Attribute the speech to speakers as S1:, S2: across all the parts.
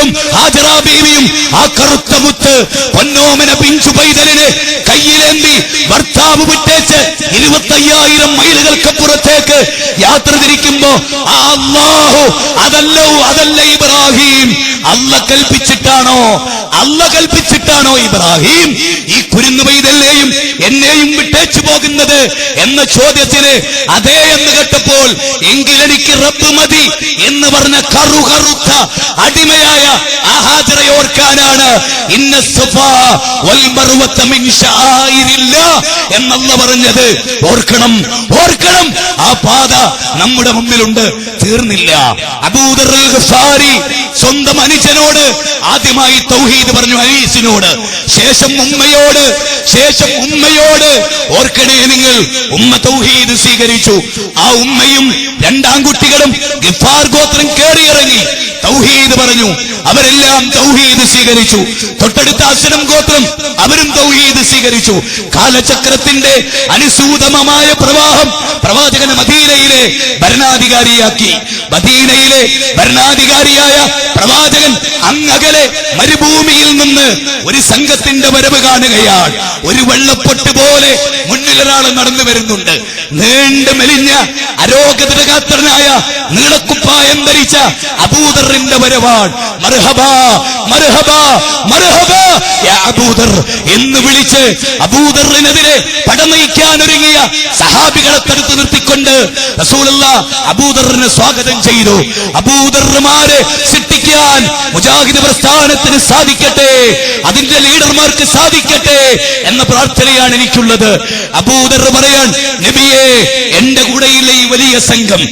S1: പെങ്ങളും ഹാജറ ബീവിയും ആ കറുത്ത മുത്ത് പൊന്നോമന പിഞ്ചു പൈതലിനെ കയ്യിലേന്തി ഭർത്താവ് വിട്ടേച്ച് ഇരുപത്തയ്യായിരം മൈലുകൾക്കപ്പുറത്തേക്ക് യാത്ര തിരിക്കുമ്പോ അല്ലാഹു അതല്ലോ അതല്ല ഇബ്രാഹിം. അല്ല കൽപ്പിച്ചിട്ടാണോ? അല്ല കൽപ്പിച്ചിട്ടാണോ ഇബ്രാഹിം? ഈ കുരുന്നു പൈതലിനെയും എന്നെയും വിട്ടേച്ചു പോകുന്നത്? എന്ന ചോദ്യത്തിന് അതേ എന്ന് കേട്ടപ്പോൾ എങ്കിലെനിക്ക് റബ്ബ് മതി എന്ന് പറഞ്ഞ കറു കറുത്ത അടിമയായ ഹാജറയെ ഓർക്കാനാണ് ഇന്ന എന്നല്ല പറഞ്ഞത്. ഓർക്കണം ഓർക്കണം. ആ പാത നമ്മുടെ മുമ്പിലുണ്ട്. തീർന്നില്ല. അബൂദർ സ്വന്തം അനുജനോട് ആദ്യമായി തൗഹീദ് പറഞ്ഞു അനീസിനോട് ശേഷം ഉമ്മയോട് ശേഷം ഉമ്മയോട്. ഓർക്കണേ നിങ്ങൾ ഉമ്മ തൗഹീദ് സ്വീകരിച്ചു. ആ ഉമ്മയും രണ്ടാം കുട്ടികളും ഗിഫാർ ഗോത്രം കേറിയിറങ്ങി. തൗഹീദ് പറഞ്ഞു. അവരെല്ലാം തൗഹീദ് സ്വീകരിച്ചു. തൊട്ടടുത്ത അസനം ഗോത്രം അവരും തൗഹീദ് സ്വീകരിച്ചു. കാലചക്രത്തിന്റെ അനുസൂതമമായ പ്രവാഹം പ്രവാചകനെ മദീനയിലെ ഭരണാധികാരിയാക്കി. മദീനയിലെ ഭരണാധികാരിയായ പ്രവാചകൻ അങ്ങകലെ മരുഭൂമിയിൽ നിന്ന് ഒരു സംഘത്തിന്റെ വരവ് കാണുകയാണ് ഒരു വെള്ളപ്പൊട്ട് പോലെ മുന്നിൽ ഒരാൾ നടന്നു വരുന്നുണ്ട്. നീണ്ടു മെലിഞ്ഞ അരോഗ്യതരകാത്രനായ നീളക്കുപ്പായം ധരിച്ച അബൂദറിന്റെ വരവാണ് എന്ന് വിളിച്ച് അബൂദറിനെതിരെ പടനയിക്കാൻ ഒരുങ്ങിയ സഹാബികളെ തടുത്തു നിർത്തിക്കൊണ്ട് റസൂലുള്ള അബൂദറിനെ സ്വാഗതം ചെയ്തു. അബൂദർമാരെ സൃഷ്ടിക്കാൻ മുജാഹിദ് പ്രസ്ഥാനത്തിന് സാധിക്കട്ടെ അതിന്റെ ലീഡർമാർക്ക് സാധിക്കട്ടെ എന്ന പ്രാർത്ഥനയാണ് എനിക്കുള്ളത്. അബൂദർ പറയാൻ നബിയെ എന്റെ കൂടെയിലെ ഈ വലിയ സംഘം?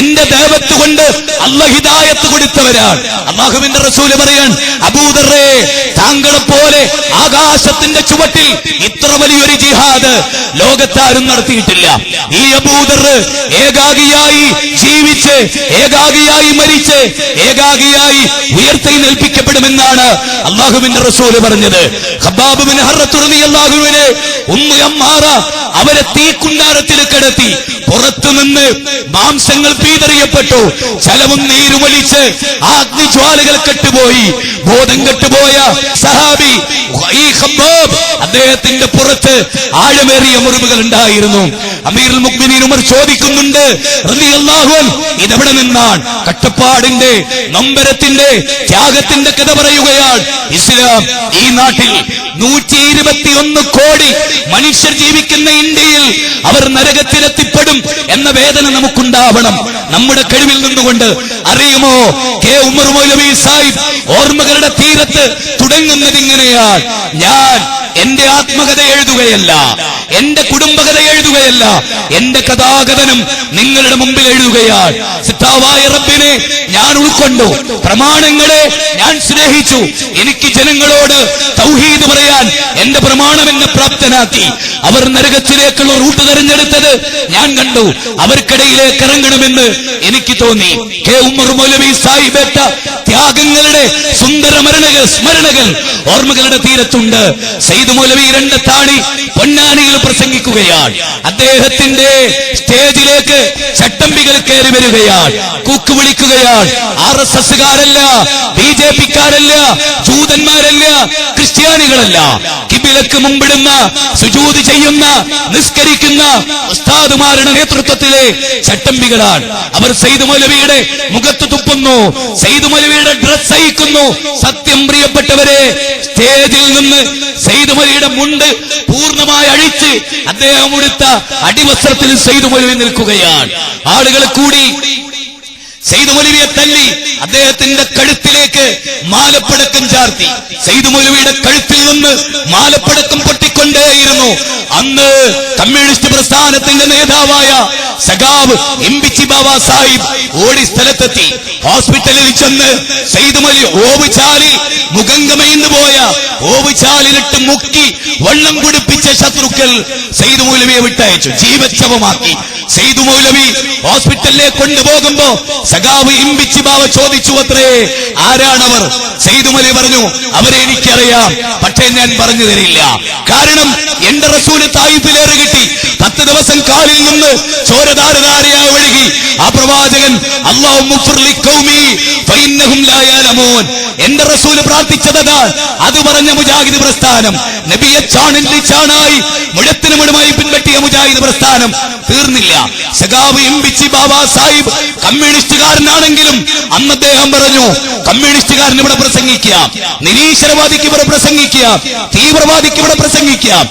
S1: എന്റെ ദേവത്ത് കൊണ്ട് അല്ല ഹിദായത്ത് കൊടുത്തവരാണ്. അള്ളാഹുവിന്റെ റസൂൽ പറയാൻ അബൂദറേ താങ്കളെ പോലെ ആകാശത്തിന്റെ ചുവട്ടിൽ ഇത്ര വലിയൊരു ജിഹാദ് ലോകത്താരും നടത്തിയിട്ടില്ല. ഈ അബൂദർ ഏകാഗിയായി ജീവിച്ച് ഏകാഗിയായി മരിച്ച് ഏകാഗിയായി ഉയർത്തി നൽപ്പിക്കപ്പെടുമെന്നാണ് അള്ളാഹുവിന്റെ റസൂൽ പറഞ്ഞത്. ഖബ്ബാബ് ബിൻ ഹറത്ത് റളിയല്ലാഹുവിനെ ഉമ്മു അമ്മാറ അവരെ തീക്കുണ്ടാരത്തിൽ കിടത്തി പുറത്തുനിന്ന് മാംസങ്ങൾ പീതറിയപ്പെട്ടു. ചലവും നീരുമലിച്ച് ആ അഗ്നിജ്വാലകൾ കെട്ടുപോയി. ബോധം കെട്ടുപോയ സഹാബി അദ്ദേഹത്തിന്റെ പുറത്ത് ആഴമേറിയ മുറിവുകൾ ഉണ്ടായിരുന്നു. അമീർ മുഖ്മിനീൻ ഉമർ ചോദിക്കുന്നുണ്ട് ഇതെവിടെ നിന്നാണ്? കട്ടപ്പാടിന്റെ നൊമ്പരത്തിന്റെ ത്യാഗത്തിന്റെ കഥ പറയുകയാണ് ഇസ്ലാം ഈ നാട്ടിൽ നൂറ്റി ഇരുപത്തിയൊന്ന് കോടി മനുഷ്യർ ജീവിക്കുന്ന ഇന്ത്യയിൽ അവർ നരകത്തിലെത്തിപ്പെടും എന്ന വേദന നമുക്കുണ്ടാവണം. നമ്മുടെ കഴിവിൽ നിന്നുകൊണ്ട്. അറിയുമോ? കെ. ഉമർ മൗലവി സാഹിബ് ഓർമ്മകളുടെ തീരത്ത് തുടങ്ങുന്നത് ഇങ്ങനെയാണ്. ഞാൻ എന്റെ ആത്മകഥ എഴുതുകയല്ല. എന്റെ കുടുംബകഥ എഴുതുകയല്ല എന്റെ കഥാകഥനം നിങ്ങളുടെ മുമ്പിൽ എഴുതുകയാണ്. സിദ്ധാവായ റബ്ബിനെ ഞാൻ ഉൾക്കൊണ്ടു. പ്രമാണങ്ങളെ ഞാൻ സ്നേഹിച്ചു. എനിക്ക് ജനങ്ങളോട് തൗഹീദ് പറയാൻ എന്റെ പ്രമാണം എന്നെ പ്രാപ്തനാക്കി. അവർ നരകത്തിലേക്കുള്ള റൂട്ട് തെരഞ്ഞെടുത്തത് ഞാൻ കണ്ടു. അവർക്കിടയിലേക്ക് ഇറങ്ങണമെന്ന് എനിക്ക് തോന്നി. കെ ഉമ്മർ മൗലവി സാഹിബേട്ട ത്യാഗങ്ങളുടെ സുന്ദര മരണകൾ സ്മരണകൾ ഓർമ്മകളുടെ തീരത്തുണ്ട്. സയ്യിദ് മൗലവി രണ്ടത്താണി പൊന്നാനിയിൽ പ്രസംഗിക്കുകയാണ് അദ്ദേഹത്തിന്റെ സ്റ്റേജിലേക്ക് ചട്ടമ്പികൾ കയറി വരികയാണ് കൂക്ക് വിളിക്കുകയാണ് ആർ എസ് എസ്സുകാരല്ല ബി ജെ പിക്കാരല്ല ജൂതന്മാരല്ല ക്രിസ്ത്യാനികളല്ല. കിബിലക്ക് മുമ്പിടുന്ന സുജൂതി ചെയ്യുന്ന നിസ്കരിക്കുന്ന ഉസ്താദുമാരുടെ നേതൃത്വത്തിലെ ചട്ടമ്പികളാണ് അവർ സെയ്ദ് മൗലവിയുടെ മുഖത്ത് തുപ്പുന്നു സെയ്ദ് മൗലവിയുടെ ഡ്രസ് അയക്കുന്നു സത്യം പ്രിയപ്പെട്ടവരെ സ്റ്റേജിൽ നിന്ന് സെയ്തുമലിയുടെ മുണ്ട് പൂർണമായി അഴിച്ച് അദ്ദേഹം ഉടുത്ത അടിവസ്ത്രത്തിൽ സെയ്തുമലി നിൽക്കുകയാണ്. ആളുകൾ കൂടി സെയ്ദ് മൗലവിയെ തല്ലി അദ്ദേഹത്തിന്റെ കഴുത്തിലേക്ക് മാലപ്പടക്കം ചാർത്തി. സെയ്ദ് മൗലവിയുടെ കഴുത്തിൽ നിന്ന് മാലപ്പടക്കം പൊട്ടിക്കൊണ്ടേയിരുന്നു. അന്ന് കമ്മ്യൂണിസ്റ്റ് പ്രസ്ഥാനത്തിന്റെ നേതാവായ സഖാവ് എംപിച്ചി ബാബ സാഹിബ് ഓടി സ്ഥലത്തെത്തി. ഹോസ്പിറ്റലിൽ ചെന്ന് സെയ്ദ് മൗലി ഓവുചാലിൽ മുഖം പോയ ഓവുചാലിലിട്ട് മുക്കി വെള്ളം കുടിപ്പിച്ച ശത്രുക്കൾ സെയ്ദ് മൗലവിയെ വിട്ടയച്ചു. ജീവച്ഛവമാക്കി. സെയ്ദ് മൗലവി ഹോസ്പിറ്റലിലേക്ക് കൊണ്ടുപോകുമ്പോ
S2: സഖാവ് ഇമ്പിച്ചി ബാവ ചോദിച്ചു അത്രേ ആരാണവർ? സെയ്തുമലി പറഞ്ഞു അവരെ എനിക്കറിയാം പക്ഷേ ഞാൻ പറഞ്ഞു തരില്ല. കാരണം എന്റെ റസൂൽ തായിഫിലേറെ കിട്ടി. പത്ത് ദിവസം കാലിൽ നിന്ന് ചോരധാരധാരയായി ഒഴുകി. ആ പ്രവാചകൻ അള്ളാഹു എന്റെ റസൂൽ പ്രാർത്ഥിച്ചതാ അത് പറഞ്ഞ മുജാഹിദ് പ്രസ്ഥാനം. നബിയെ ചാണിന്റെ ചാണായി മുഴത്തിന് മുഴുമായി പിൻപറ്റിയ മുജാഹിദ് പ്രസ്ഥാനം തീർന്നില്ല. സഖാവ് എംബിച്ചി ബാബാ സാഹിബ് കമ്മ്യൂണിസ്റ്റുകാരനാണെങ്കിലും അന്ന് അദ്ദേഹം പറഞ്ഞു കമ്മ്യൂണിസ്റ്റുകാരൻ ഇവിടെ പ്രസംഗിക്കാം നിരീശ്വരവാദിക്ക് ഇവിടെ പ്രസംഗിക്കാം തീവ്രവാദിക്ക് ഇവിടെ പ്രസംഗിക്കാം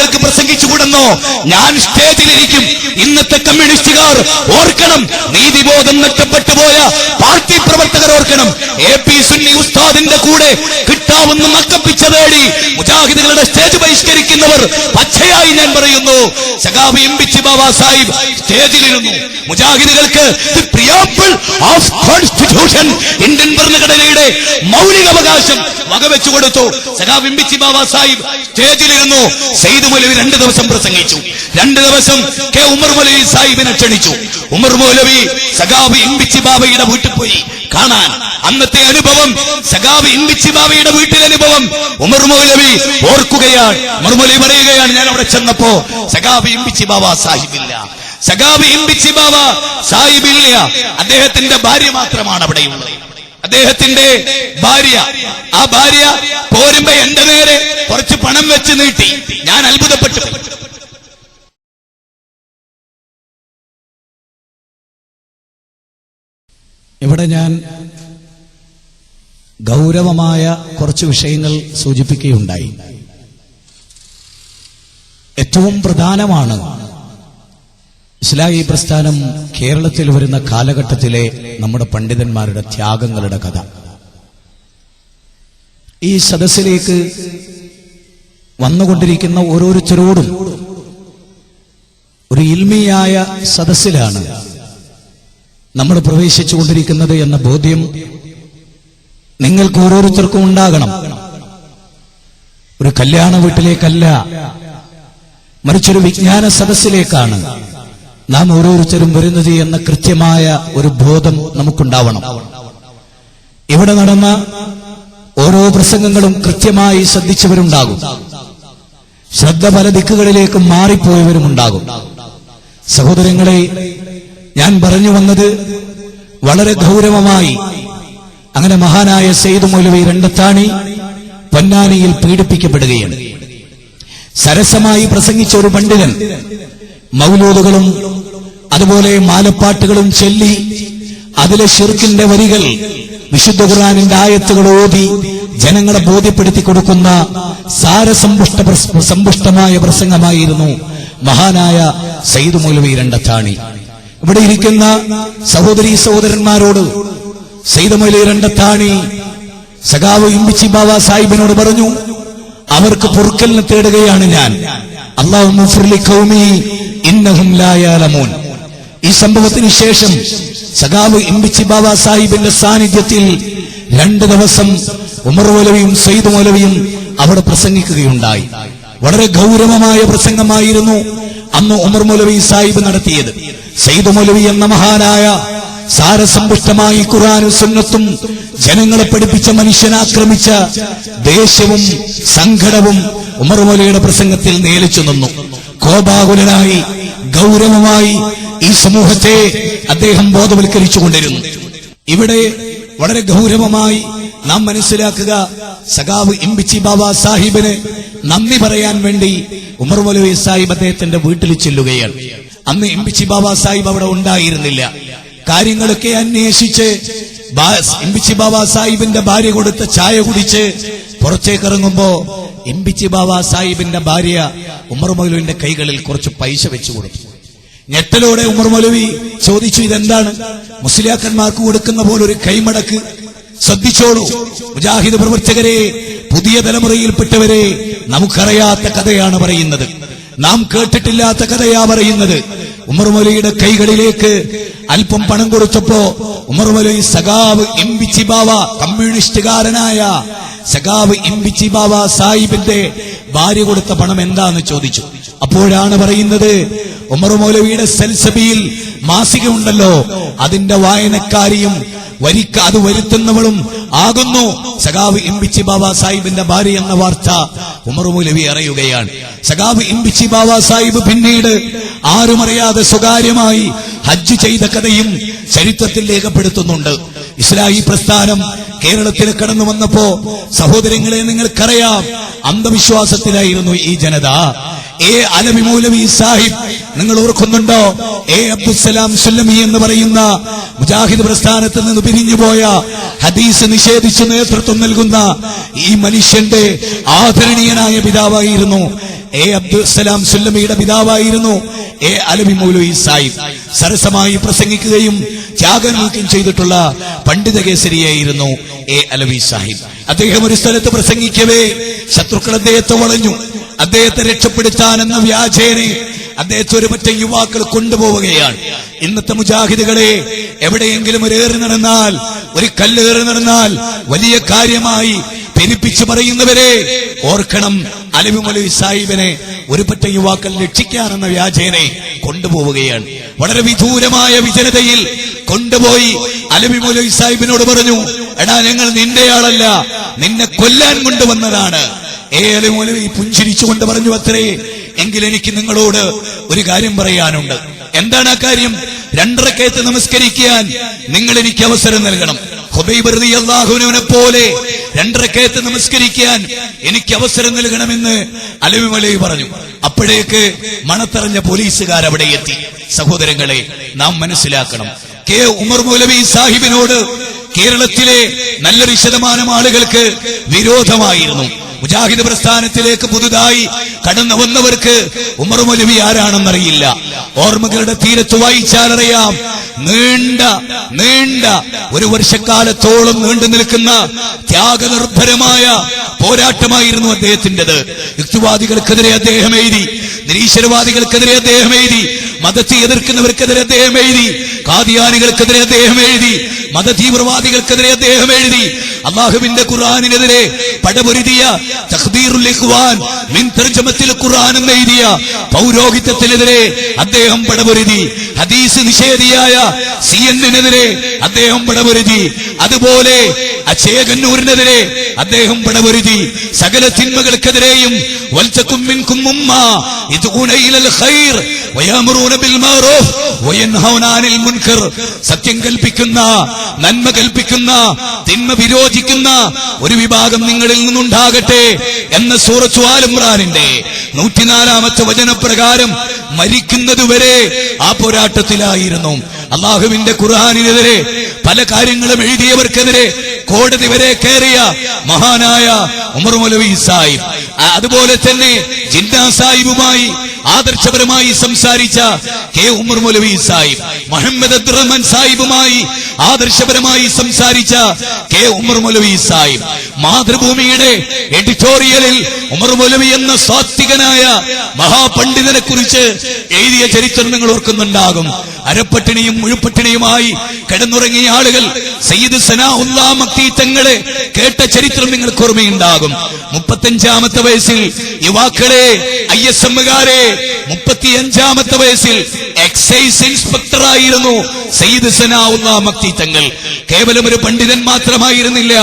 S2: മുജാഹിദുകൾക്ക് പ്രസംഗിച്ചുകൂടുന്നോ? ഞാൻ സ്റ്റേജിലിരിക്കും. ഇന്നത്തെ കമ്മ്യൂണിസ്റ്റുകാർ ഓർക്കണം. നീതിബോധം നഷ്ടപ്പെട്ടു പോയ പാർട്ടി പ്രവർത്തകർ ഓർക്കണം. എ പി സുന്നി ഉസ്താദിന്റെ കൂടെ കിട്ടാവുന്ന നക്കപ്പിച്ച തേടി മുജാഹിദുകളുടെ സ്റ്റേജ് ബഹിഷ്കരിക്കുന്നവർ പച്ചയായി ഞാൻ പറയുന്നു. സഖാബ് എംബിച്ചി ബാബാ സാഹിബ് സ്റ്റേജിലിരുന്നു. മുജാഹിദുകൾക്ക് പ്രിയാപ്പിൾ ഓഫ് കോൺസ്റ്റിറ്റ്യൂഷൻ ഇന്ത്യൻ ഭരണഘടനയുടെ മൗലികാവകാശം വകവെച്ചു കൊടുത്തു. സഖാബ് എംബിച്ചി ബാബാ സാഹിബ് സ്റ്റേജിലിരുന്നു. സെയ്ദ് മൗലവി രണ്ട് ദിവസം പ്രസംഗിച്ചു. രണ്ട് ദിവസം കെ ഉമർ മൗലവി സാഹിബിനെ ക്ഷണിച്ചു. ഉമർ മൗലവി സഖാബ് ഇമ്പിച്ചി ബാബയുടെ വീട്ടിൽ പോയി കാണാൻ. അന്നത്തെ അനുഭവം സഖാബ് ഇമ്പിച്ചി ബാബയുടെ വീട്ടിലെ അനുഭവം ഉമർ മൗലവി ഓർക്കുകയാണ്. ഉമർ മൗലവി പറയുകയാണ് ഞാൻ അവിടെ ചെന്നപ്പോ സഖാബ് ഇമ്പിച്ചി ബാബ സാഹിബില്ല. സഖാബ് ഇമ്പിച്ചി ബാബ സാഹിബില്ല അദ്ദേഹത്തിന്റെ ഭാര്യ മാത്രമാണ് അവിടെയുള്ളത് അദ്ദേഹത്തിന്റെ ഭാര്യ. ആ ഭാര്യ പോരുമ്പോ എന്റെ നേരെ കുറച്ച് പണം വെച്ച് നീട്ടി. ഞാൻ അത്ഭുതപ്പെട്ടു.
S1: ഇവിടെ ഞാൻ ഗൗരവമായ കുറച്ച് വിഷയങ്ങൾ സൂചിപ്പിക്കുകയുണ്ടായി. ഏറ്റവും പ്രധാനമാണ് ഇസ്ലാഹി പ്രസ്ഥാനം കേരളത്തിൽ വരുന്ന കാലഘട്ടത്തിലെ നമ്മുടെ പണ്ഡിതന്മാരുടെ ത്യാഗങ്ങളുടെ കഥ. ഈ സദസ്സിലേക്ക് വന്നുകൊണ്ടിരിക്കുന്ന ഓരോരുത്തരോടും ഒരു ഇൽമിയായ സദസ്സിലാണ് നമ്മൾ പ്രവേശിച്ചുകൊണ്ടിരിക്കുന്നത് എന്ന ബോധ്യം നിങ്ങൾക്ക് ഓരോരുത്തർക്കും ഉണ്ടാകണം. ഒരു കല്യാണ വീട്ടിലേക്കല്ല മറിച്ചൊരു വിജ്ഞാന സദസ്സിലേക്കാണ്. നാം ഓരോരുത്തരും വരുന്നത് എന്ന കൃത്യമായ ഒരു ബോധം നമുക്കുണ്ടാവണം. ഇവിടെ നടന്ന ഓരോ പ്രസംഗങ്ങളും കൃത്യമായി ശ്രദ്ധിച്ചവരുണ്ടാകും. ശ്രദ്ധ പല ദിക്കുകളിലേക്ക് മാറിപ്പോയവരുമുണ്ടാകും. സഹോദരങ്ങളെ ഞാൻ പറഞ്ഞു വന്നത് വളരെ ഗൗരവമായി. അങ്ങനെ മഹാനായ സെയ്ദ് മൗലവി രണ്ടത്താണി പൊന്നാനിയിൽ പീഡിപ്പിക്കപ്പെടുകയാണ്. സരസമായി പ്രസംഗിച്ച ഒരു പണ്ഡിതൻ മൗലൂദുകളും അതുപോലെ മാലപ്പാട്ടുകളും ചൊല്ലി അതിലെ ഷിർക്കിന്റെ വരികൾ വിശുദ്ധ ഖുർആാനിന്റെ ആയത്തുകൾ ഓതി ജനങ്ങളെ ബോധ്യപ്പെടുത്തി കൊടുക്കുന്ന സാരസമ്പുഷ്ട സമ്പുഷ്ടമായ പ്രസംഗമായിരുന്നു മഹാനായ സയ്യിദ് മൗലവി രണ്ടത്താണി. ഇവിടെ ഇരിക്കുന്ന സഹോദരി സഹോദരന്മാരോട് സയ്യിദ് മൗലവി രണ്ടത്താണി സഖാവ് ഇമ്പിച്ചി ബാബ സാഹിബിനോട് പറഞ്ഞു അവർക്ക് പൊറുക്കലിന് തേടുകയാണ് ഞാൻ. അള്ളാഹു ഇന്നഹും ലാ യഅലമൂൻ ഈ സംഭവത്തിന് ശേഷം സഖാവ് ഇമ്പിച്ചി ബാബ സാഹിബിന്റെ സാന്നിധ്യത്തിൽ രണ്ട് ദിവസം ഉമർ മൗലവിയും സയ്യിദ് മൗലവിയും അവിടെ പ്രസംഗിക്കുകയുണ്ടായി. വളരെ ഗൗരവമായ പ്രസംഗമായിരുന്നു അന്ന് ഉമർ മൗലവി സാഹിബ് നടത്തിയത്. സയ്യിദ് മൗലവി എന്ന മഹാനായ സാരസമ്പുഷ്ടമായി ഖുറാനും സുന്നത്തും ജനങ്ങളെ പഠിപ്പിച്ച മനുഷ്യനാക്രമിച്ച ദേഷ്യവും സങ്കടവും ഉമർ മൗലയുടെ പ്രസംഗത്തിൽ നേലിച്ചു നിന്നു. കോപാകുലനായി ഗൗരവമായി ഈ സമൂഹത്തെ അദ്ദേഹം ബോധവൽക്കരിച്ചു കൊണ്ടിരുന്നു ഇവിടെ വളരെ ഗൗരവമായി നാം മനസ്സിലാക്കുക സഖാവ് ഇമ്പിച്ചി ബാബ സാഹിബിന് നന്ദി പറയാൻ വേണ്ടി ഉമർ മൗലവി സാഹിബ് അദ്ദേഹത്തിന്റെ വീട്ടിൽ ചെല്ലുകയാണ്. അന്ന് ഇമ്പിച്ചി ബാബ സാഹിബ് അവിടെ ഉണ്ടായിരുന്നില്ല. കാര്യങ്ങളൊക്കെ അന്വേഷിച്ച് ഇമ്പിച്ചി ബാബ സാഹിബിന്റെ ഭാര്യ കൊടുത്ത ചായ കുടിച്ച് പുറത്തേക്ക് ഇറങ്ങുമ്പോ ഇമ്പിച്ചി ബാബ സാഹിബിന്റെ ഭാര്യ ഉമർ മൗലുവിന്റെ കൈകളിൽ കുറച്ച് പൈസ വെച്ചു കൊടുത്തു. ഞെട്ടലോടെ ഉമർ മൗലവി ചോദിച്ചു ഇതെന്താണ്? മുസ്ലിയാക്കന്മാർക്ക് കൊടുക്കുന്ന പോലെ ഒരു കൈമടക്ക്. ശ്രദ്ധിച്ചോളൂ. മുജാഹിദ് പ്രവർത്തകരെ പുതിയ തലമുറയിൽപ്പെട്ടവരെ നമുക്കറിയാത്ത കഥയാണ് പറയുന്നത്. നാം കേട്ടിട്ടില്ലാത്ത കഥയാ പറയുന്നത്. ഉമർ മൗലയുടെ കൈകളിലേക്ക് അല്പം പണം കൊടുത്തപ്പോ ഉമർ മൗലവി സഖാവ് ഇമ്പിച്ചി ബാവ കമ്മ്യൂണിസ്റ്റുകാരനായ സഖാവ് ഇമ്പിച്ചി ബാവ സാഹിബിന്റെ ഭാര്യ കൊടുത്ത പണം എന്താന്ന് ചോദിച്ചു. അപ്പോഴാണ് പറയുന്നത് ഉമർ മൗലവിയുടെ സെൽസബിയിൽ മാസിക ഉണ്ടല്ലോ അതിന്റെ വായനക്കാരിയും വരിക്ക അത് വരുത്തുന്നവളും ആകുന്നു. സഖാവ് ഇമ്പിച്ചി ബാബ സാഹിബിന്റെ ഭാര്യ എന്ന വാർത്ത ഉമർ മൗലവി അറിയുകയാണ്. സഖാവ് ഇമ്പിച്ചി ബാബ സാഹിബ് പിന്നീട് ആരുമറിയാതെ സ്വകാര്യമായി ഹജ്ജ് ചെയ്ത കഥയും ചരിത്രത്തിൽ രേഖപ്പെടുത്തുന്നുണ്ട്. ഇസ്ലാഹി പ്രസ്ഥാനം കേരളത്തിൽ കടന്നു വന്നപ്പോ സഹോദരങ്ങളെ നിങ്ങൾക്കറിയാം. അന്ധവിശ്വാസത്തിലായിരുന്നു ഈ ജനത. എ അലവി മൗലവി സാഹിബ് നിങ്ങൾ ഓർക്കുന്നുണ്ടോ? ഏ അബ്ദുസലാം സുല്ലമി എന്ന് പറയുന്ന മുജാഹിദ് പ്രസ്ഥാനത്ത് നിന്ന് പിരിഞ്ഞുപോയ ഹദീസ് നിഷേധിച്ച് നേതൃത്വം നൽകുന്ന ഈ മനുഷ്യന്റെ ആദരണീയനായ പിതാവായിരുന്നു. എ അബ്ദുസലാം സുല്ലമിയുടെ പിതാവായിരുന്നു. എ അലവി മൗലവി സാഹിബ്. സരസമായി പ്രസംഗിക്കുകയും ത്യാഗം ചെയ്തിട്ടുള്ള പണ്ഡിത കേസരിയായിരുന്നു എ അലവി സാഹിബ്. അദ്ദേഹം ഒരു സ്ഥലത്ത് പ്രസംഗിക്കവേ ശത്രുക്കൾ അദ്ദേഹത്തെ വളഞ്ഞു. അദ്ദേഹത്തെ രക്ഷപ്പെടുത്താൻ എന്ന വ്യാജേനെ അദ്ദേഹത്തെ ഒരു മറ്റേ യുവാക്കൾ കൊണ്ടുപോവുകയാണ്. ഇന്നത്തെ മുജാഹിദുകളെ എവിടെയെങ്കിലും ഒരു ഏറി നടന്നാൽ ഒരു കല്ല് ഏറി നടന്നാൽ വലിയ കാര്യമായി പെരുപ്പിച്ചു പറയുന്നവരെ ഓർക്കണം അലവിമലി സാഹിബിനെ. ഒരു പറ്റ യുവാക്കൾ രക്ഷിക്കാനെന്ന വ്യാജേനെ കൊണ്ടുപോവുകയാണ്. വളരെ വിദൂരമായ വിജനതയിൽ കൊണ്ടുപോയി അലവിമലി സാഹിബിനോട് പറഞ്ഞു എടാ ഞങ്ങൾ നിന്റെ ആളല്ല നിന്നെ കൊല്ലാൻ കൊണ്ടുവന്നതാണ്. ഏ അലവിമലി പുഞ്ചിരിച്ചുകൊണ്ട് പറഞ്ഞു അത്രേ എങ്കിൽ എനിക്ക് നിങ്ങളോട് ഒരു കാര്യം പറയാനുണ്ട്. എന്താണ് ആ കാര്യം? രണ്ടരക്കയത്ത് നമസ്കരിക്കാൻ നിങ്ങൾ എനിക്ക് അവസരം നൽകണം. അള്ളാഹുവിനെ പോലെ രണ്ടരക്കയത്ത് നമസ്കരിക്കാൻ എനിക്ക് അവസരം നൽകണമെന്ന് അലവി മലവി പറഞ്ഞു. അപ്പോഴേക്ക് മണത്തറഞ്ഞ പോലീസുകാർ അവിടെ എത്തി. സഹോദരങ്ങളെ നാം മനസ്സിലാക്കണം. കെ ഉമർ മൗലവി സാഹിബിനോട് കേരളത്തിലെ നല്ലൊരു ശതമാനം ആളുകൾക്ക് വിരോധമായിരുന്നു. മുജാഹിദ് പ്രസ്ഥാനത്തിലേക്ക് പുതുതായി കടന്നു വന്നവർക്ക് ഉമർ മൗലവി ആരാണെന്നറിയില്ല. ഓർമ്മകളുടെ തീരത്ത് വായിച്ചാലറിയാം. നീണ്ട നീണ്ട ഒരു വർഷക്കാലത്തോളം നീണ്ടു നിൽക്കുന്ന ത്യാഗനിർഭരമായ പോരാട്ടമായിരുന്നു അദ്ദേഹത്തിന്റെത്. യുക്തിവാദികൾക്കെതിരെ അദ്ദേഹം എഴുതി. നിരീശ്വരവാദികൾക്കെതിരെ അദ്ദേഹം എഴുതി മതത്തെ എതിർക്കുന്നവർക്കെതിരെ അദ്ദേഹം എഴുതി കാദിയാനികൾക്കെതിരെ അദ്ദേഹം എഴുതി മതതീവ്രവാദികൾക്കെതിരെ അദ്ദേഹം എഴുതി. അള്ളാഹുവിന്റെ ഖുർആാനിനെതിരെ പടപൊരുതിയ ഖുർആൻ എന്ന് എഴുതിയ പൗരോഹിത്യത്തിനെതിരെ അദ്ദേഹം പടപൊരുതി. ഹദീസ് നിഷേധിയായ സി എന്നിനെതിരെ അദ്ദേഹം പടപൊരുതി. അതുപോലെ അച്ചേകന്നൂരിനെതിരെ അദ്ദേഹം പടപൊരുതി. സകല തിന്മകൾക്കെതിരെയും സത്യം കൽപ്പിക്കുന്ന നന്മ കൽപ്പിക്കുന്ന തിന്മ വിരോധിക്കുന്ന ഒരു വിഭാഗം നിങ്ങളിൽ നിന്നുണ്ടാകട്ടെ എന്ന സൂറത്തു ആലിമ്രാനിന്റെ നൂറ്റിനാലാമത്തെ വചനപ്രകാരം മരിക്കുന്നതുവരെ ആ പോരാട്ടത്തിലായിരുന്നു അള്ളാഹുവിന്റെ ഖുർആാനിനെതിരെ പല കാര്യങ്ങളും എഴുതിയവർക്കെതിരെ കോടതി വരെ കയറിയ മഹാനായ ഉമർ മൗലവി സാഹിബ്. അതുപോലെ തന്നെ ജിന്നാ സാഹിബുമായി ആദർശപരമായി സംസാരിച്ച കെ ഉമർ മൗലവി സാഹിബ്. മുഹമ്മദ് അബ്ദുറഹ്മാൻ സാഹിബുമായി ആദർശപരമായി സംസാരിച്ച കെ ഉമർ മൗലവി സാഹിബ്. മാതൃഭൂമിയുടെ എഡിറ്റോറിയലിൽ ഉമർ മൗലവി എന്ന സാത്വികനായ മഹാപണ്ഡിതനെ കുറിച്ച് എഴുതിയ ചരിത്രം നിങ്ങൾ ഓർക്കുന്നുണ്ടാകും. അരപ്പട്ടിണിയും മുഴുപ്പട്ടിണിയുമായി കിടന്നുറങ്ങിയ ആളുകൾ സയ്യിദ് സനാഉല്ലാ മക്തി തങ്ങളെ കേട്ട ചരിത്രം നിങ്ങൾക്ക് ഓർമ്മയുണ്ടാകും. മുപ്പത്തഞ്ചാമത്തെ വയസ്സിൽ യുവാക്കളെ ഐ എസ് എമ്മുകാരെ മുപ്പത്തിയഞ്ചാമത്തെ വയസ്സിൽ എക്സൈസ് ഇൻസ്പെക്ടർ ആയിരുന്നു സയ്യിദ് സനാഉല്ലാ മക്തി തങ്ങൾ. കേവലം ഒരു പണ്ഡിതൻ മാത്രമായിരുന്നില്ല.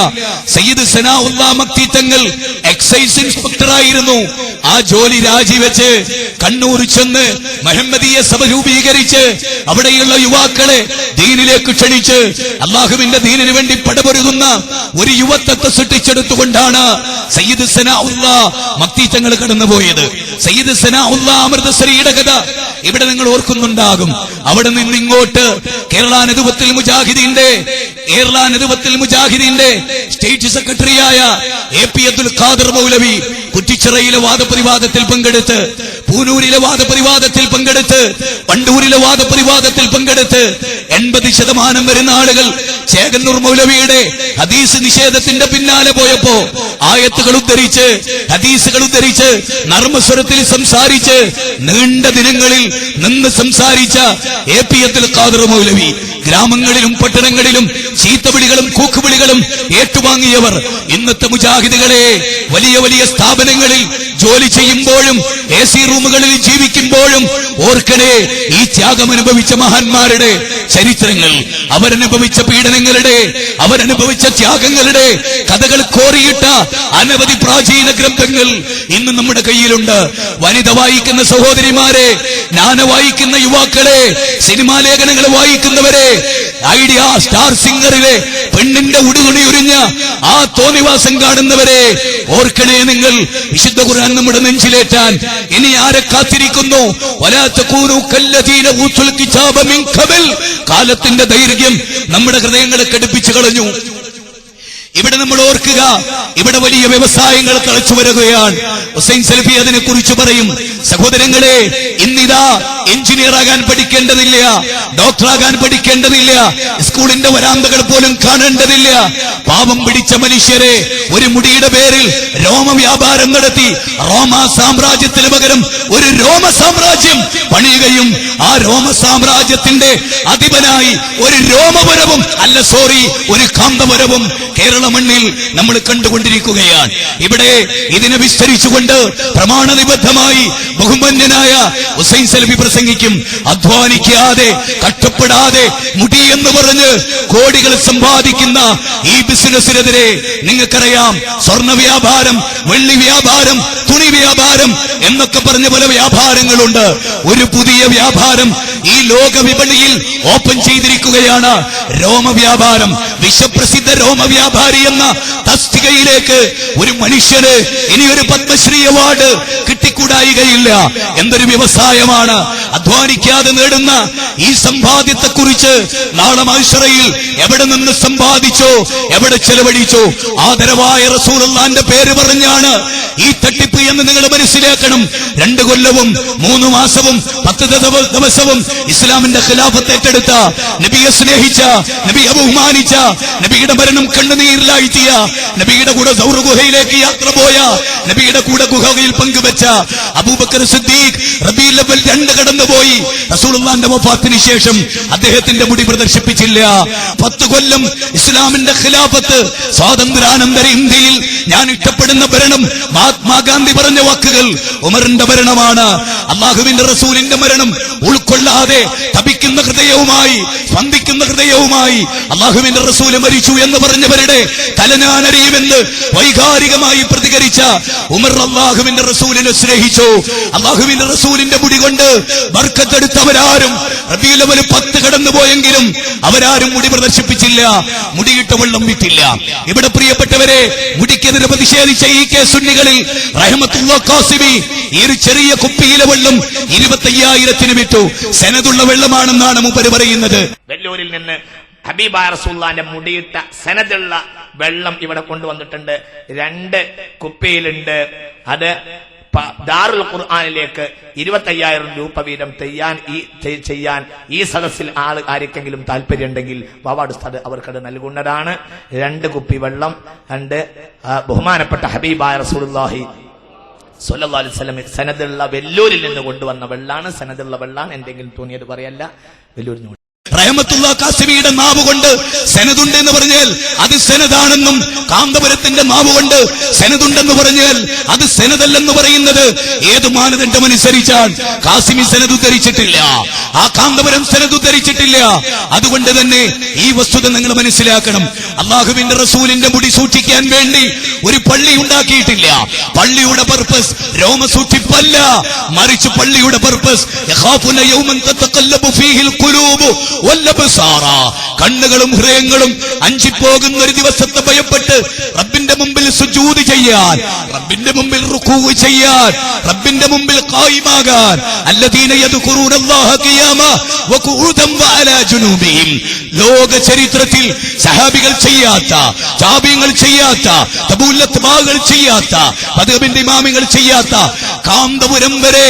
S1: സയ്യിദ് സനാഉല്ലാ മക്തി തങ്ങൾ എക്സൈസ് ഇൻസ്പെക്ടർ ആയിരുന്നു ആ ജോലി രാജിവെച്ച് കണ്ണൂർ ചെന്ന് മഹമ്മദീയ സഭ രൂപീകരിച്ച് അവിടെയുള്ള യുവാക്കളെ ദീനിലേക്ക് ക്ഷണിച്ച് അള്ളാഹുവിന്റെ ദീനിനു വേണ്ടി പടപൊരുതുന്ന ഒരു യുവത്വത്തെ സൃഷ്ടിച്ചെടുത്തുകൊണ്ടാണ് സയ്യിദ് സനാഉല്ല മക്തീറ്റങ്ങൾ കടന്നുപോയത്. സയ്യിദ് സനാഉല്ല അമൃതശ്രീയുടെ കഥ ഇവിടെ നിങ്ങൾ ഓർക്കുന്നുണ്ടാകും. അവിടെ നിന്ന് ഇങ്ങോട്ട് കേരള നെതുവത്തിൽ മുജാഹിദീന്റെ കേരള നെതുവത്തിൽ മുജാഹിദീന്റെ സ്റ്റേറ്റ് സെക്രട്ടറിയായ എ പി അബ്ദുൽ ഖാദർ മൗലവി കുറ്റിച്ചിറയിലെ വാദപ്രതിവാദത്തിൽ പങ്കെടുത്ത് പൂനൂരിലെ വാദപ്രതിവാദത്തിൽ പങ്കെടുത്ത് വണ്ടൂരിലെ വാദപ്രതിവാദത്തിൽ പങ്കെടുത്ത് എൺപത് ശതമാനം വരുന്ന ആളുകൾ ചേകന്നൂർ മൗലവിയുടെ ഹദീസ് നിഷേധത്തിന്റെ പിന്നാലെ പോയപ്പോ ആയത്തുകൾ ഉദ്ധരിച്ച് ഹദീസുകൾ ഉദ്ധരിച്ച് നർമ്മസ്വരത്തിൽ സംസാരിച്ച് നീണ്ട ദിനങ്ങളിൽ നിന്ന് സംസാരിച്ച എ പി എത്തിൽ ഖാദർ മൗലവി ഗ്രാമങ്ങളിലും പട്ടണങ്ങളിലും ചീത്തവിളികളും കൂക്കുവിളികളും ഏറ്റുവാങ്ങിയവർ ഇന്നത്തെ മുജാഹിദുകളെ വലിയ വലിയ സ്ഥാപനങ്ങളിൽ ജോലി ചെയ്യുമ്പോഴും എ സി റൂമുകളിൽ ജീവിക്കുമ്പോഴും ഓർക്കണേ ഈ ത്യാഗം അനുഭവിച്ച മഹാന്മാരുടെ ചരിത്രങ്ങൾ അവരനുഭവിച്ച പീഡനങ്ങളുടെ അവരനുഭവിച്ച ത്യാഗങ്ങളുടെ കഥകൾ കോറിയിട്ട അനവധി പ്രാചീന ഗ്രന്ഥങ്ങൾ ഇന്ന് നമ്മുടെ കയ്യിലുണ്ട്. വനിത വായിക്കുന്ന സഹോദരിമാരെ ജ്ഞാന വായിക്കുന്ന യുവാക്കളെ സിനിമാ ലേഖനങ്ങൾ വായിക്കുന്നവരെ ഐഡിയ സ്റ്റാർ സിംഗറിലെ പെണ്ണിന്റെ ഉടുകുണി ഉരിഞ്ഞ ആ തോന്നിവാസം കാണുന്നവരെ ഓർക്കണേ നിങ്ങൾ. വിശുദ്ധ ഖുർആൻ നമ്മുടെ നെഞ്ചിലേറ്റാൻ. ഇനി ആരെ കാത്തിരിക്കുന്നു? കാലത്തിന്റെ ദൈർഘ്യം നമ്മുടെ ഹൃദയങ്ങളെ കടുപ്പിച്ചു കളഞ്ഞു. ഇവിടെ നമ്മൾ ഓർക്കുക ഇവിടെ വലിയ വ്യവസായങ്ങൾ തളച്ചു വരികയാണ്. ഹുസൈൻ സലഫി അതിനെ കുറിച്ച് പറയും സഹോദരങ്ങളെ ഇന്നിതാ എഞ്ചിനീയർ ആകാൻ പഠിക്കേണ്ടതില്ല. ഡോക്ടറാകാൻ പഠിക്കേണ്ടതില്ല. സ്കൂളിന്റെ വരാന്തകൾ പോലും കാണേണ്ടതില്ല. പാപം പിടിച്ച മനുഷ്യരെ ഒരു മുടിയുടെ പേരിൽ രോമ വ്യാപാരം നടത്തി റോമ സാമ്രാജ്യത്തിന് പകരം ഒരു രോമ സാമ്രാജ്യം പണിയുകയും ആ രോമ സാമ്രാജ്യത്തിന്റെ അധിപനായി ഒരു രോമപുരവും അല്ല സോറി ഒരു കാന്തപുരവും കേരള മണ്ണിൽ നമ്മൾ കണ്ടുകൊണ്ടിരിക്കുകയാണ്. ഇവിടെ ഇതിനെ വിസ്തരിച്ചുകൊണ്ട് പ്രമാണനിബദ്ധമായി ബഹുമന്യനായ ഹുസൈൻ സലഫി പ്രസംഗിക്കും. അധ്വാനിക്കാതെ കഷ്ടപ്പെടാതെ മുടി എന്ന് പറഞ്ഞ് കോടികൾ സമ്പാദിക്കുന്ന ഈ ബിസിനസ്സിനെതിരെ നിങ്ങൾക്കറിയാം സ്വർണ വ്യാപാരം വെള്ളി വ്യാപാരം തുണി വ്യാപാരം എന്നൊക്കെ പറഞ്ഞ പല വ്യാപാരങ്ങളുണ്ട്. ഒരു പുതിയ വ്യാപാരം ഈ ലോക വിപണിയിൽ ഓപ്പൺ ചെയ്തിരിക്കുകയാണ്. രോമ വ്യാപാരം വിശ്വപ്രസിദ്ധ രോമ വ്യാപാരി എന്ന തസ്തികയിലേക്ക് ഒരു മനുഷ്യന് ഇനി ഒരു പത്മശ്രീ അവാർഡ് കിട്ടിക്കൂടായികയില്ല. എന്തൊരു വ്യവസായമാണ്. അധ്വാനിക്കാതെ നേടുന്ന ഈ സമ്പാദ്യത്തെ കുറിച്ച് നാളെ മത്സരയിൽ എവിടെ നിന്ന് സമ്പാദിച്ചോ എവിടെ ചെലവഴിച്ചോ ആദരവായ റസൂലുള്ളാന്റെ പേര് പറഞ്ഞാണ് ഈ തട്ടിപ്പ് എന്ന് നിങ്ങൾ മനസ്സിലാക്കണം. രണ്ടു കൊല്ലവും മൂന്ന് മാസവും പത്ത് ദവ- ദിവസവും ഇസ്ലാമിന്റെ ഖിലാഫത്ത് ഏറ്റെടുത്ത നബിയെ സ്നേഹിച്ച നബിയെ ബഹുമാനിച്ച നബിയുടെ മരണം കണ്ണുനീരിലാഴ്ത്തിയ നബിയുടെ കൂടെ സൗറ ഗുഹയിലേക്ക് യാത്ര പോയ നബിയുടെ കൂടെ ഗുഹയിൽ പങ്കുവെച്ച അബൂബക്കർ സിദ്ദീഖ് റബീൽ രണ്ട് രണ്ട് കടന്നുപോയി റസൂലുള്ളാന്റെ വഫാത്തിന് ശേഷം അദ്ദേഹത്തിന്റെ മുടി പ്രദർശിപ്പിച്ചില്ല. പത്ത് കൊല്ലം ഇസ്ലാമിന്റെ ഖിലാഫത്ത് സ്വാതന്ത്ര്യാനന്തര ഇന്ത്യയിൽ ഞാൻ ഇഷ്ടപ്പെടുന്ന ഭരണം മഹാത്മാഗാന്ധി പറഞ്ഞ വാക്കുകൾ ഉമറിന്റെ ഭരണമാണ്. അള്ളാഹുവിന്റെ റസൂലിന്റെ മരണം ഉൾക്കൊള്ളാതെ തപിക്കുന്ന ഹൃദയവുമായി സ്പന്ദിക്കുന്ന ഹൃദയവുമായി അള്ളാഹുവിന്റെ റസൂൽ മരിച്ചു എന്ന് പറഞ്ഞവരുടെ തലനാനറിയുമെന്ന് വൈകാരികമായി പ്രതികരിച്ച ഉമർ അള്ളാഹുവിന്റെ റസൂലിനെ സ്നേഹിച്ചു. അള്ളാഹുവിന്റെ റസൂലിന്റെ മുടി കൊണ്ട് ബർക്കത്തെടുത്തവരാരും ഒരു പത്ത് കടന്നു പോയെങ്കിലും അവരാരും മുടി പ്രദർശിപ്പിച്ചില്ല. മുടിയിട്ട വെള്ളം വിറ്റില്ല ഇവിടെ പ്രിയപ്പെട്ടവരെ മുടിക്കെതിരെ പ്രതിഷേധിച്ച ഈ കെ സുന്നികളിൽ റഹമത്തുള്ള ഈ ഒരു ചെറിയ കുപ്പിയിലെ വെള്ളം ഇരുപത്തയ്യായിരത്തിന് വിറ്റു. സെനതുള്ള വെള്ളമാണെന്നാണ് മുപ്പര് പറയുന്നത്.
S3: വെല്ലൂരിൽ നിന്ന് ഹബീബ മുടിയിട്ട സനതുള്ള വെള്ളം ഇവിടെ കൊണ്ടുവന്നിട്ടുണ്ട്. രണ്ട് കുപ്പിയിലുണ്ട്. അത് ദാറുൽ ഖുർആാനിലേക്ക് ഇരുപത്തയ്യായിരം രൂപ വീതം ചെയ്യാൻ ഈ ചെയ്യാൻ ഈ സദസ്സിൽ ആൾ ആർക്കെങ്കിലും താല്പര്യമുണ്ടെങ്കിൽ വാവാട് ഉസ്താദ് അവർക്കത് നൽകുന്നതാണ്. രണ്ട് കുപ്പി വെള്ളം രണ്ട് ബഹുമാനപ്പെട്ട ഹബീബായ റസൂലുള്ളാഹി സല്ലല്ലാഹു അലൈഹി വസല്ലം സനദുള്ള വെല്ലൂരിൽ നിന്ന് കൊണ്ടുവന്ന വെള്ളാണ്. സനദുള്ള വെള്ളാണ്. എന്തെങ്കിലും തോന്നിയത് പറയല്ല. വെല്ലൂരിൽ നിന്ന്
S1: റഹമത്തുള്ള കാസിമിയുടെ നാവ് കൊണ്ട് സെനതുണ്ട് എന്ന് പറഞ്ഞാൽ അത് സെനതാണെന്നും കാന്തപുരത്തിന്റെ നാവ് കൊണ്ട് സെനതുണ്ടെന്ന് പറഞ്ഞാൽ അത് സെനതല്ലെന്ന് പറയുന്നത് ഏത് മാനദണ്ഡം അനുസരിച്ചാൽ കാസിമി സെനത് ധരിച്ചിട്ടില്ല. ആ കാന്തപുരം സെനത് ധരിച്ചിട്ടില്ല. അതുകൊണ്ട് തന്നെ ഈ വസ്തുത നിങ്ങൾ മനസ്സിലാക്കണം. അള്ളാഹുവിന്റെ റസൂലിന്റെ മുടി സൂക്ഷിക്കാൻ വേണ്ടി ഒരു പള്ളി ഉണ്ടാക്കിയിട്ടില്ല. പള്ളിയുടെ പർപ്പസ് രോമ സൂക്ഷിപ്പല്ല മറിച്ച് പള്ളിയുടെ പർപ്പസ് ഫീഹിൽ കണ്ണുകളും ഹൃദയങ്ങളും അഞ്ചിപ്പോകുന്ന ഒരു ദിവസത്തെ ഭയപ്പെട്ട് റബ്ബിന്റെ മുമ്പിൽ സുജൂദ് ചെയ്യാൻ റബ്ബിന്റെ മുമ്പിൽ റുക്കൂ ചെയ്യാൻ റബ്ബിന്റെ മുമ്പിൽ കായിമാകാൻ അല്ലദീന അല്ലാഹ ഖിയാമ വഅലാ ലോക ചരിത്രത്തിൽ സഹാബികൾ ചെയ്യാത്ത ചാബിയങ്ങൾ ചെയ്യാത്ത തബൂലത്ത് ചെയ്യാത്ത പതിവിന്റെ ഇമാമികൾ ചെയ്യാത്ത കാന്തപുരം വരെ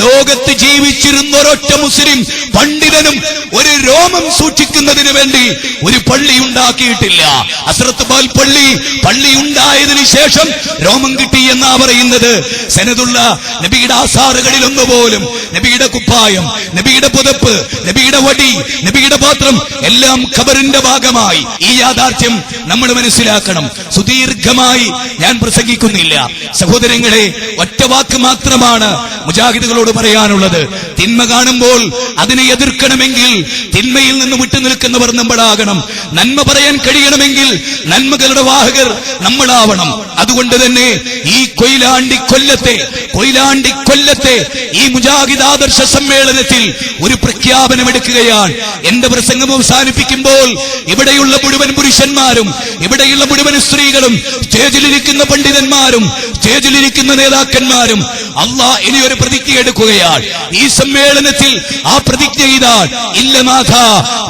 S1: ലോകത്ത് ജീവിച്ചിരുന്ന ഒരൊറ്റ മുസ്ലിം പണ്ഡിതനും ഒരു രോമം സൂക്ഷിക്കുന്നതിന് വേണ്ടി ഒരു പള്ളി ഉണ്ടാക്കിയിട്ടില്ല. അസ്രത്ത് ബാൽ പള്ളി പള്ളി ഉണ്ടായതിനു ശേഷം രോമം കിട്ടി എന്നാ പറയുന്നത്? സെനതുള്ള നബിയുടെ ആസാറുകളിൽ ഒന്നുപോലും നബിയുടെ കുപ്പായം നബിയുടെ പുതപ്പ് നബിയുടെ വടി നബിയുടെ പാത്രം എല്ലാം ഖബറിന്റെ ഭാഗമായി. ഈ യാഥാർത്ഥ്യം നമ്മൾ മനസ്സിലാക്കണം. സുദീർഘമായി ഞാൻ പ്രസംഗിക്കുന്നില്ല. സഹോദരങ്ങളെ ഒറ്റ വാക്ക് മാത്രമാണ് മുജാഹിദുകളോട് പറയാനുള്ളത്. തിന്മ കാണുമ്പോൾ അതിനെ എതിർക്കണമെങ്കിൽ തിന്മയിൽ നിന്ന് വിട്ടുനിൽക്കുന്നവർ നമ്മളാകണം. നന്മ പറയാൻ കഴിയണമെങ്കിൽ നന്മകളുടെ വാഹകർ നമ്മളാവണം. അതുകൊണ്ട് തന്നെ ഈ കൊയിലാണ്ടി കൊല്ലത്തെ കൊയിലാണ്ടി കൊല്ലത്തെ ഈ മുജാഹിദ് ആദർശ സമ്മേളനത്തിൽ ഒരു പ്രഖ്യാപനം എടുക്കുകയാണ്. എന്റെ പ്രസംഗം അവസാനിപ്പിക്കുമ്പോൾ ഇവിടെയുള്ള മുഴുവൻ പുരുഷന്മാരും ഇവിടെയുള്ള മുഴുവൻ സ്ത്രീകളും സ്റ്റേജിലിരിക്കുന്ന പണ്ഡിതന്മാരും സ്റ്റേജിലിരിക്കുന്ന നേതാക്കന്മാരും അള്ളാഹ് ഇനി ഒരു പ്രതിജ്ഞ എടുക്കുകയാണ്. ഈ സമ്മേളനത്തിൽ ആ പ്രതിജ്ഞ ഇതാണ്. ഇല്ല നാഥ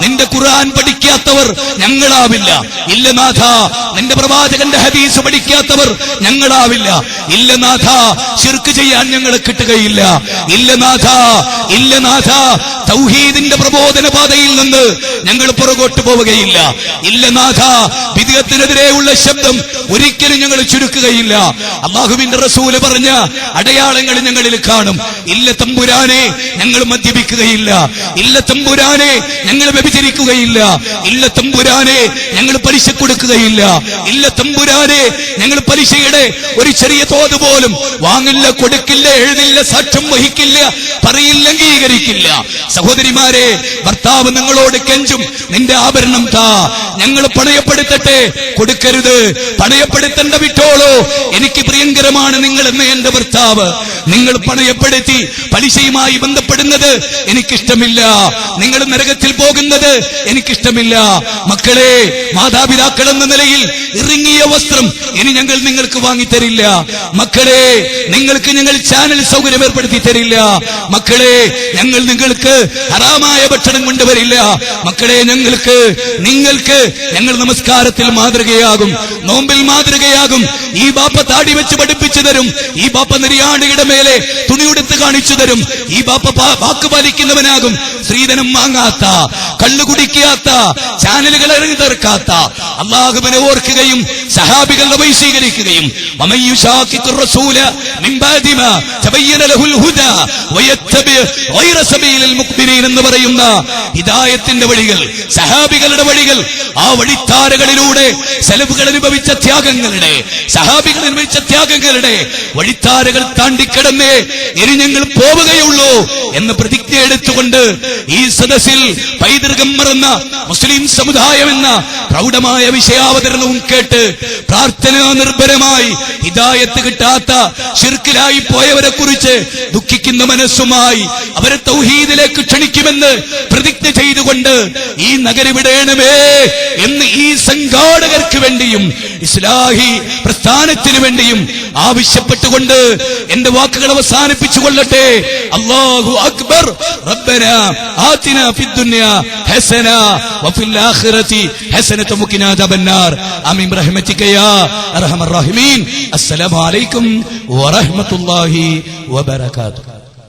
S1: നിന്റെ ഖുർആൻ പഠിക്കാത്തവർ ഞങ്ങളാവില്ല. ഇല്ല നാഥ നിന്റെ പ്രവാചകന്റെ ഹദീസ് പഠിക്കാത്തവർ ഞങ്ങളാവില്ല. ഇല്ല നാഥ ശിർക്ക് ചെയ്യാൻ ഞങ്ങൾ കിട്ടുകയില്ല. ഇല്ല നാഥ ഇല്ല നാഥ തൗഹീദിന്റെ പ്രബോധന പാതയിൽ നിന്ന് ഞങ്ങൾ പുറകോട്ട് പോവുകയില്ല. ഇല്ല നാഥ വിധിയത്തിനെതിരെയുള്ള ശബ്ദം ഒരിക്കലും ഞങ്ങൾ ചുരുക്കുകയില്ല. അള്ളാഹുവിന്റെ റസൂൽ പറഞ്ഞ അടയാളങ്ങൾ ഞങ്ങളിൽ കാണും. ഇല്ല തമ്പുരാനെ ഞങ്ങൾ മദ്യപിക്കുകയില്ല. ഇല്ല തമ്പുരാനെ ഞങ്ങൾ വ്യഭിചരിക്കുകയില്ല. ഇല്ല തമ്പുരാനെ ഞങ്ങൾ പലിശ കൊടുക്കുകയില്ല. ഇല്ല തമ്പുരാനെ ഞങ്ങൾ പലിശയുടെ ഒരു ചെറിയ തോത് പോലും വാങ്ങില്ല കൊടുക്കില്ല എഴുതില്ല സാക്ഷ്യം വഹിക്കില്ല പറയില്ല അംഗീകരിക്കില്ല. സഹോദരിമാരെ ഭർത്താവ് നിങ്ങളോട് കെഞ്ചും നിന്റെ ആഭരണം താ ഞങ്ങൾ പണയപ്പെടുത്തട്ടെ കൊടുക്കരുത് പണയപ്പെടുത്തേണ്ട വിട്ടോളൂ. എനിക്ക് പ്രിയങ്കരമാണ് നിങ്ങൾ എന്ന് എന്റെ ഭർത്താവ്. നിങ്ങൾ പണയപ്പെടുത്തി പലിശയുമായി ബന്ധപ്പെടുന്നത് എനിക്കിഷ്ടമില്ല. നിങ്ങൾ നരകത്തിൽ പോകുന്നത് എനിക്കിഷ്ടമില്ല. മക്കളെ മാതാപിതാക്കൾ എന്ന നിലയിൽ ഇറങ്ങിയ വസ്ത്രം ഇനി ഞങ്ങൾ നിങ്ങൾക്ക് വാങ്ങി തരില്ല മക്കളെ നിങ്ങൾക്ക് ഞങ്ങൾ ചാനൽ സൗകര്യം ഏർപ്പെടുത്തി തരില്ല. മക്കളെ ഞങ്ങൾ നിങ്ങൾക്ക് ഹറാമായ ഭക്ഷണം കൊണ്ടുവരില്ല. മക്കളെ ഞങ്ങൾക്ക് നിങ്ങൾക്ക് ഞങ്ങൾ നമസ്കാരത്തിൽ മാതൃകയാകും. നോമ്പിൽ മാതൃകയാകും. ഈ ബാപ്പ താടി വെച്ച് പഠിപ്പിച്ചു തരും. ഈ ബാപ്പ നിര്യാണിയുടെ മേലെ തുണിയുടുത്ത് കാണിച്ചു തരും. ഈ ബാപ്പ വാക്ക് പാലിക്കുന്നവനാകും. സ്ത്രീധനം വാങ്ങാത്ത കള്ളു കുടിക്കാത്ത ചാനലുകൾ ഇറങ്ങി തീർക്കാത്ത അള്ളാഹുബിനെ ഓർക്കുകയും സഹാബികളുടെ വഴി സ്വീകരിക്കുകയും എന്ന് പറയുന്ന ഹിദായത്തിന്റെ വഴികൾ സഹാബികളുടെ വഴികൾ ആ വഴിത്താരകളിലൂടെ സെലവുകൾ അനുഭവിച്ച ത്യാഗങ്ങളുടെ സഹാബികൾ അനുഭവിച്ച ത്യാഗങ്ങളുടെ വഴിത്താരകൾ താണ്ടിക്കിടന്നേ ഇനി ഞങ്ങൾ പോവുകയുള്ളൂ എന്ന് പ്രതിജ്ഞ എടുത്തുകൊണ്ട് ഈ സദസ്സിൽ പൈതൃകം മറന്ന മുസ്ലിം സമുദായം എന്ന പ്രൗഢമായ വിഷയാവതരണവും കേട്ട് പ്രാർത്ഥനാ നിർഭരമായി ഹിതായത്ത് കിട്ടാത്ത ഷിർക്കിലായി പോയവരെ കുറിച്ച് ദുഃഖിക്കുന്ന മനസ്സുമായി അവരെ തൗഹീദിലേക്ക് ക്ഷണിക്കുമെന്ന് പ്രതിജ്ഞ ചെയ്തുകൊണ്ട് ഈ നഗരി വിടേണമേ എന്ന് ഈ സംഘാടകർക്ക് വേണ്ടിയും ഇസ്ലാഹി പ്രസ്ഥാനത്തിന് വേണ്ടിയും ആവശ്യപ്പെട്ടുകൊണ്ട് എന്റെ വാക്കുകൾ അവസാനിപ്പിച്ചു കൊള്ളട്ടെ. അള്ളാഹു അക്ബർ. റബ്ബന ആതിന ഫിദ്ദുനിയ ഹസന വഫിൽ ആഖിറതി ഹസനത വഖിന ദബന്നാർ. ആമീൻ. റഹ്മതിക യാ അർഹമർ റഹീമീൻ അസ്സലാമു അലൈക്കും വറഹ്മത്തുള്ളാഹി വബറകാതുഹു